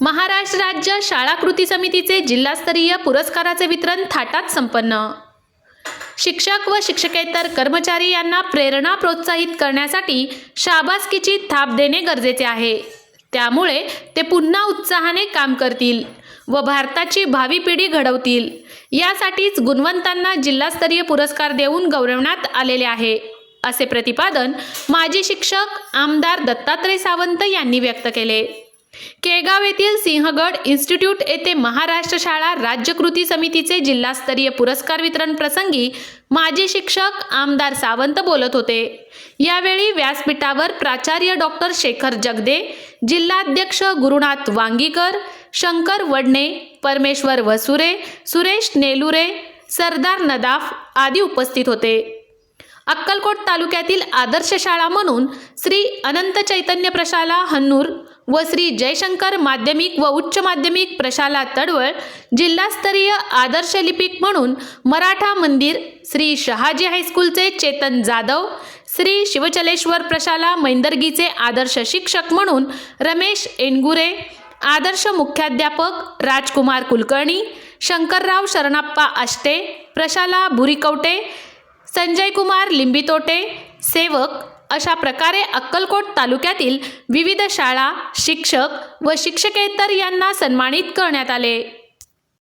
महाराष्ट्र राज्य शाळा कृती समितीचे जिल्हास्तरीय पुरस्काराचे वितरण थाटात संपन्न. शिक्षक व शिक्षकेतर कर्मचारी यांना प्रेरणा प्रोत्साहित करण्यासाठी शाबासकीची थाप देणे गरजेचे आहे. त्यामुळे ते पुन्हा उत्साहाने काम करतील व भारताची भावी पिढी घडवतील. यासाठीच गुणवंतांना जिल्हास्तरीय पुरस्कार देऊन गौरवण्यात आलेले आहे. असे प्रतिपादन माजी शिक्षक आमदार दत्तात्रय सावंत यांनी व्यक्त केले. केगाव येथील सिंहगड इन्स्टिट्यूट येथे महाराष्ट्र शाळा राज्य कृती समितीचे जिल्हास्तरीय पुरस्कार वितरण प्रसंगी माजी शिक्षक आमदार सावंत बोलत होते. यावेळी व्यासपीठावर प्राचार्य डॉक्टर शेखर जगदे जिल्हाध्यक्ष गुरुनाथ वांगीकर शंकर वडणे परमेश्वर वसुरे सुरेश नेलुरे सरदार नदाफ आदी उपस्थित होते. अक्कलकोट तालुक्यातील आदर्श शाळा म्हणून श्री अनंत चैतन्य प्रशाला हन्नूर व श्री जयशंकर माध्यमिक व उच्च माध्यमिक प्रशाला तडवळ जिल्हास्तरीय आदर्श लिपिक म्हणून मराठा मंदिर श्री शहाजी हायस्कूलचे चेतन जाधव श्री शिवचलेश्वर प्रशाला मैंदर्गीचे आदर्श शिक्षक म्हणून रमेश एनगुरे आदर्श मुख्याध्यापक राजकुमार कुलकर्णी शंकरराव शरणप्पा आष्टे प्रशाला भुरीकवटे संजय कुमार लिंबितोटे सेवक अशा प्रकारे अक्कलकोट तालुक्यातील विविध शाळा शिक्षक व शिक्षकेतर यांना सन्मानित करण्यात आले.